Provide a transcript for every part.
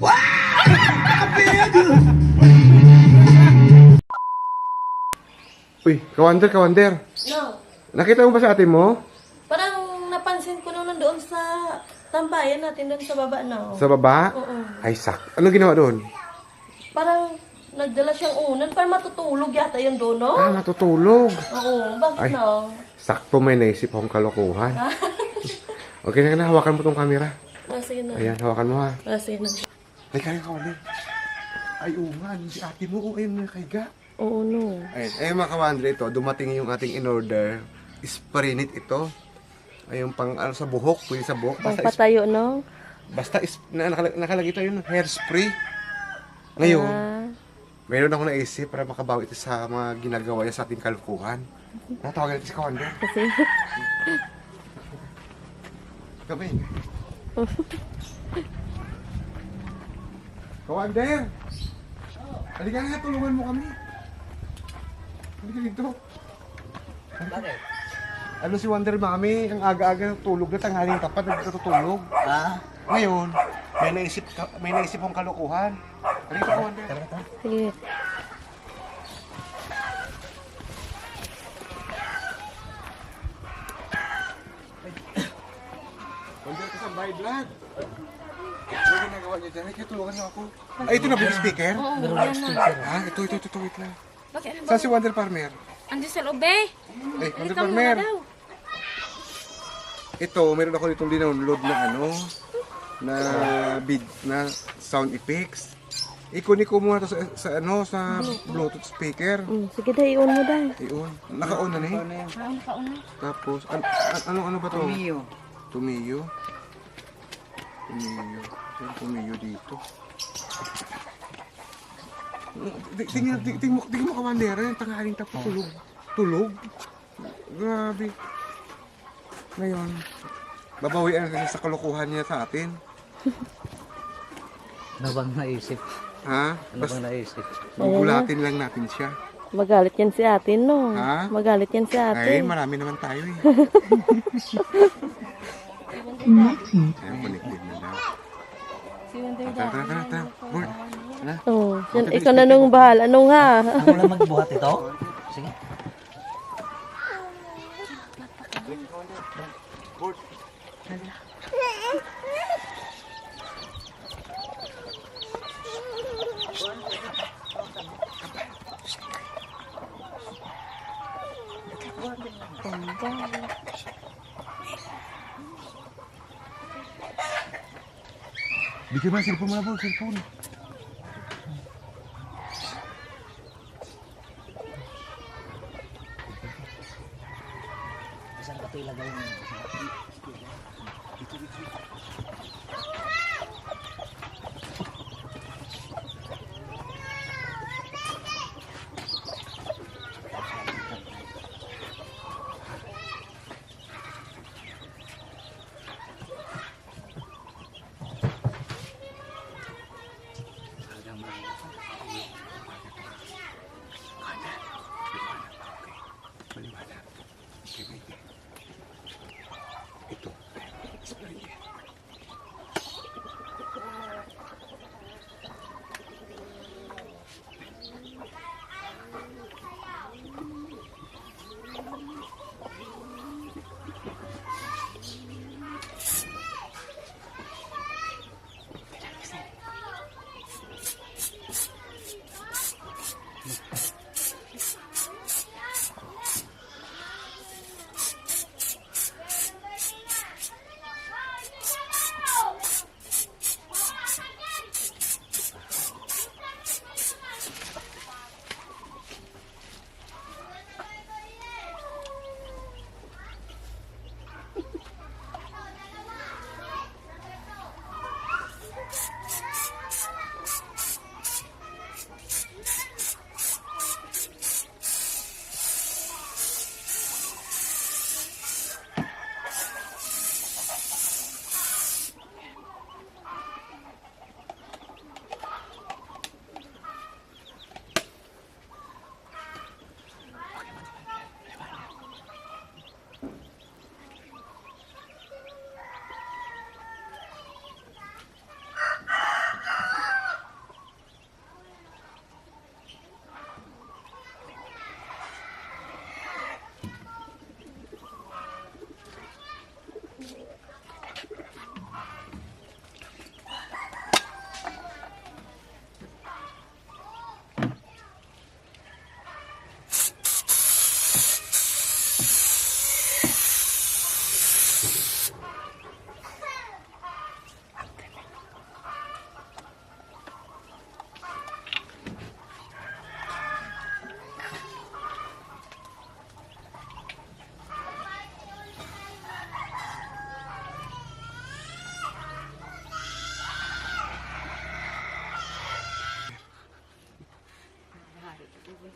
Uy, kawander, kawander. No. Nakita mo ba sa ate mo? Parang napansin ko nung nandoon sa tambayan natin doon sa baba na. Sa baba? Oo. Ay, sak. Ano ginawa doon? Parang nagdala siyang unan. Parang matutulog yata yun doon, no? Ah, natutulog. Oo. Bakit Ay. na? Sakto may naisip akong kalokohan. okay na, na, hawakan mo tong camera. Ah, sige na. Ayan, hawakan mo ha. Ah, sige na. Ay, kaya kawander. Ay, oo nga, si ate mo, oh, ayun, nakaiga. Oo, no. Ayun, ayun mga kawander, ito, dumating yung ating in-order. Sprinit ito. Ay, yung pang, ano, sa buhok, pwede sa buhok. Pang patayo, no? basta is, na, nakalag, nakalagay ito yun, hairspray. Ngayon, Ah, Meron ako naisip para makabawi ito sa mga ginagawa niya sa ating kalukuhan. Natawagan natin si Kawander. kasi, Kami. Kawander! Halika nga, tulungan mo kami. Halika dito. Bakit? Ano si Wonder Mami, ang aga-aga tulog na tanghaling tapat, nagkatutulog. Ah, Ngayon, may naisip, ka- may naisip kong kalukuhan. Halika ka, Wonder. tara tara. sige. Wonder ka sa by vlog. Ano ginagawa niya dyan? Kaya tulungan niyo ako. Ay, ito na ba yung speaker? Meron lang speaker. Ah, ito, ito, ito, ito, wait lang. Bakit ano ba? Saan si Wonder Farmer? Andiyan sa loob eh. Eh, Wonder Halika muna Farmer. daw. Ito, meron ako ditong dinownload na ano, na bid, na sound effects. Ikunin ko muna to sa, sa ano, sa Bluetooth speaker. Mm, sige daw, i-on mo daw. Iyon. Naka-on na na eh. Kauna, kauna. Tapos, an, an, ano, ano ba to? Mio. Tumiyo. Tumiyo. Tumiyo dito? Di- Tingnan, tingnan mo, tingnan mo kamandera, yung tanghaling tapos tulog. Tulog? Grabe. Ngayon, babawian natin sa kalokohan niya sa atin. Ano bang naisip? Ha? Ano Bas, bang naisip? gugulatin lang natin siya. Magalit yan si atin, no? Ha? Magalit yan si Ay, atin. marami naman tayo eh. Ayun, daw. Tara, tara, tara, tara. Bord. Tara. Oo. Yan, ikaw na nung bahal. Anong ha? Ano lang magbuhat ito? Sige. Bigyan mo ng cellphone mo na, Bord. Cellphone. Saan ka ito ilagay mo? えっと、えっと、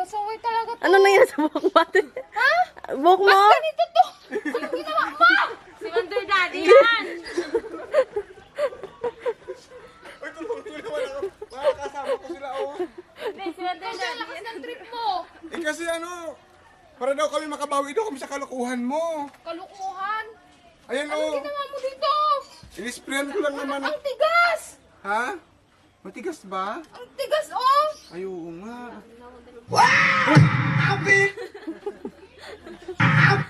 Pasaway talaga Ano nangyari sa buhok mo? Ha? Buhok mo? Ganito to. Si Wonder Daddy yan! Uy, tulungan ko naman ako. Mga kasama ko sila, oh. Hindi, si Wonder Daddy yan. Ang trip mo. Eh kasi ano, para daw kami makabawi daw kami sa kalokohan mo. Kalukuhan. Ayan, oh. Ginawa mo dito. Inisprayan ko lang naman. Ang tigas. Ha? Matigas ba? Ang tigas, oh. Ay, oo nga.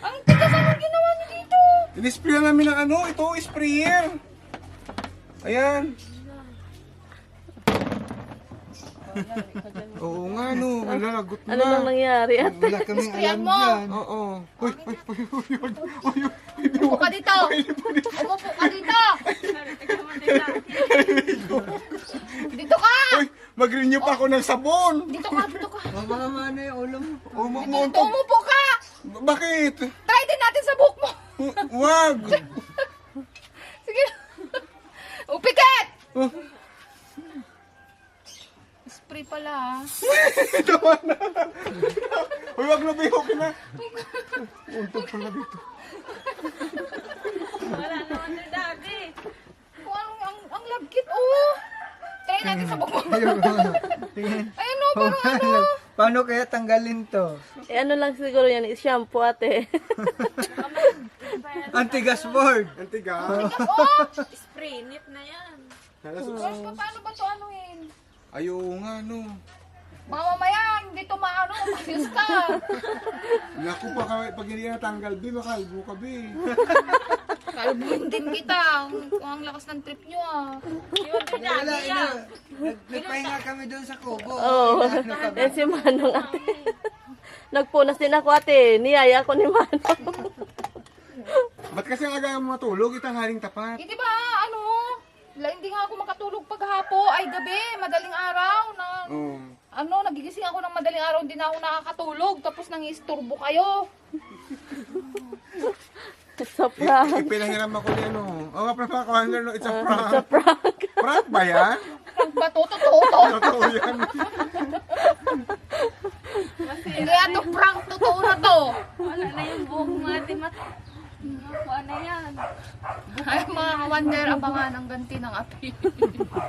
Ang tigas. Anong ginawa niyo dito? Namin ng ano, ito, sprayer. Ayan. Oo nga, no. Wala, lagot na. Ano nang nangyari ate? Wala kaming Sprayan mo. Oo. Uy, uy, uy, uy, uy, uy, uy, Umupo ka dito. Umupo ka dito. Dito mag-renew pa ako ng sabon. Dito ka, dito ka. Mamama na yung ulo mo. Dito, umupo ka. Bakit? Try din natin sa buhok mo. Wag. Sige. Upikit. Oh, Spray pala, ah. Tama na. Uy, wag na. Okay na. Untog pala dito. Wala na Wonder Daddy. Kung anong, ang, ang lagkit, oh. Try natin sa mo. Ayun, no, parang ano. Paano kaya tanggalin to? Eh, ano lang siguro yan, shampoo ate. Antigas board. Antiga. Oh, Spray, nip na yan. Gosh, pa- paano ba to anuhin? Ayaw nga, no. Baka mamaya, hindi to maano, maayos ka. Naku pa ka, pag hindi natanggal, be, makalbo ka, be. Kalbuhin din kita. Ang, ang lakas ng trip nyo, ah. Si Wonder Daddy yan. Nagpahinga kami doon sa kubo. Oo. Yan si Manong ate. Nagpunas din ako ate. Niyaya ko ni Manong. Ba't kasi ang aga mo matulog, itang haring tapat. Hindi ba, ano, la, hindi nga ako makatulog paghapo, ay gabi, madaling araw, na, Oo. ano, nagigising ako ng madaling araw, hindi na ako nakakatulog, tapos nangisturbo kayo. Sa prank. Ipinahiram ako ni ano. Oo nga, prank ako. No, it's a prank. Sa prank. Prank ba yan? Prank ba to? Totoo to? Totoo yan. Hindi yan to prank, totoo na to. Wala na yung buhok mo ate mat. Nakuha na yan. Ay, mga wonder, abangan ang ganti ng api.